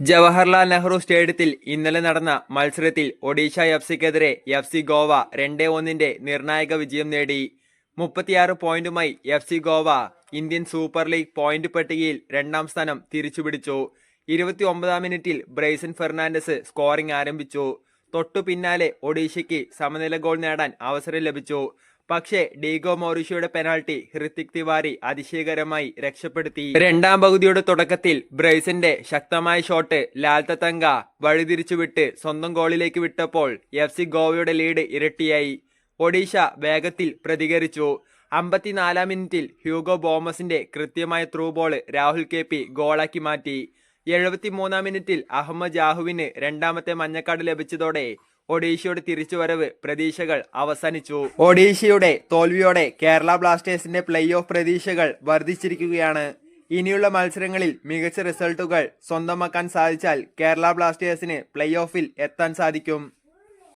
ജവഹർലാൽ നെഹ്റു സ്റ്റേഡിയത്തിൽ ഇന്നലെ നടന്ന മത്സരത്തിൽ ഒഡീഷ എഫ് സിക്കെതിരെ എഫ് സി ഗോവ രണ്ടേ ഒന്നിന്റെ നിർണായക വിജയം നേടി. മുപ്പത്തിയാറ് പോയിന്റുമായി F C Goa Indian Super League point പട്ടികയിൽ രണ്ടാം സ്ഥാനം തിരിച്ചുപിടിച്ചു. ഇരുപത്തി ഒമ്പതാം മിനിറ്റിൽ ബ്രൈസൺ ഫെർണാണ്ടസ് സ്കോറിംഗ് ആരംഭിച്ചു. തൊട്ടു പിന്നാലെ ഒഡീഷയ്ക്ക് സമനില ഗോൾ നേടാൻ അവസരം ലഭിച്ചു. പക്ഷേ ഡീഗോ മോറിഷയുടെ പെനാൾട്ടി ഹൃത്തിക് തിവാരി അതിശയകരമായി രക്ഷപ്പെടുത്തി. രണ്ടാം പകുതിയുടെ തുടക്കത്തിൽ ബ്രൈസിന്റെ ശക്തമായ ഷോട്ട് ലാൽ തത്തങ്ക വഴിതിരിച്ചുവിട്ട് സ്വന്തം ഗോളിലേക്ക് വിട്ടപ്പോൾ എഫ് സി ഗോവയുടെ ലീഡ് ഇരട്ടിയായി. ഒഡീഷ വേഗത്തിൽ പ്രതികരിച്ചു. അമ്പത്തിനാലാം മിനിറ്റിൽ ഹ്യൂഗോ ബോമസിന്റെ കൃത്യമായ ത്രൂ രാഹുൽ കെ പി ഗോളാക്കി മാറ്റി. എഴുപത്തിമൂന്നാം മിനിറ്റിൽ അഹമ്മദ് ജാഹുവിന് രണ്ടാമത്തെ മഞ്ഞക്കാട് ലഭിച്ചതോടെ ഒഡീഷയുടെ തിരിച്ചുവരവ് പ്രതീക്ഷകൾ അവസാനിച്ചു. ഒഡീഷയുടെ തോൽവിയോടെ കേരള ബ്ലാസ്റ്റേഴ്സിന്റെ പ്ലേ ഓഫ് പ്രതീക്ഷകൾ വർദ്ധിച്ചിരിക്കുകയാണ്. ഇനിയുള്ള മത്സരങ്ങളിൽ മികച്ച റിസൾട്ടുകൾ സ്വന്തമാക്കാൻ സാധിച്ചാൽ കേരള ബ്ലാസ്റ്റേഴ്സിന് പ്ലേ ഓഫിൽ എത്താൻ സാധിക്കും.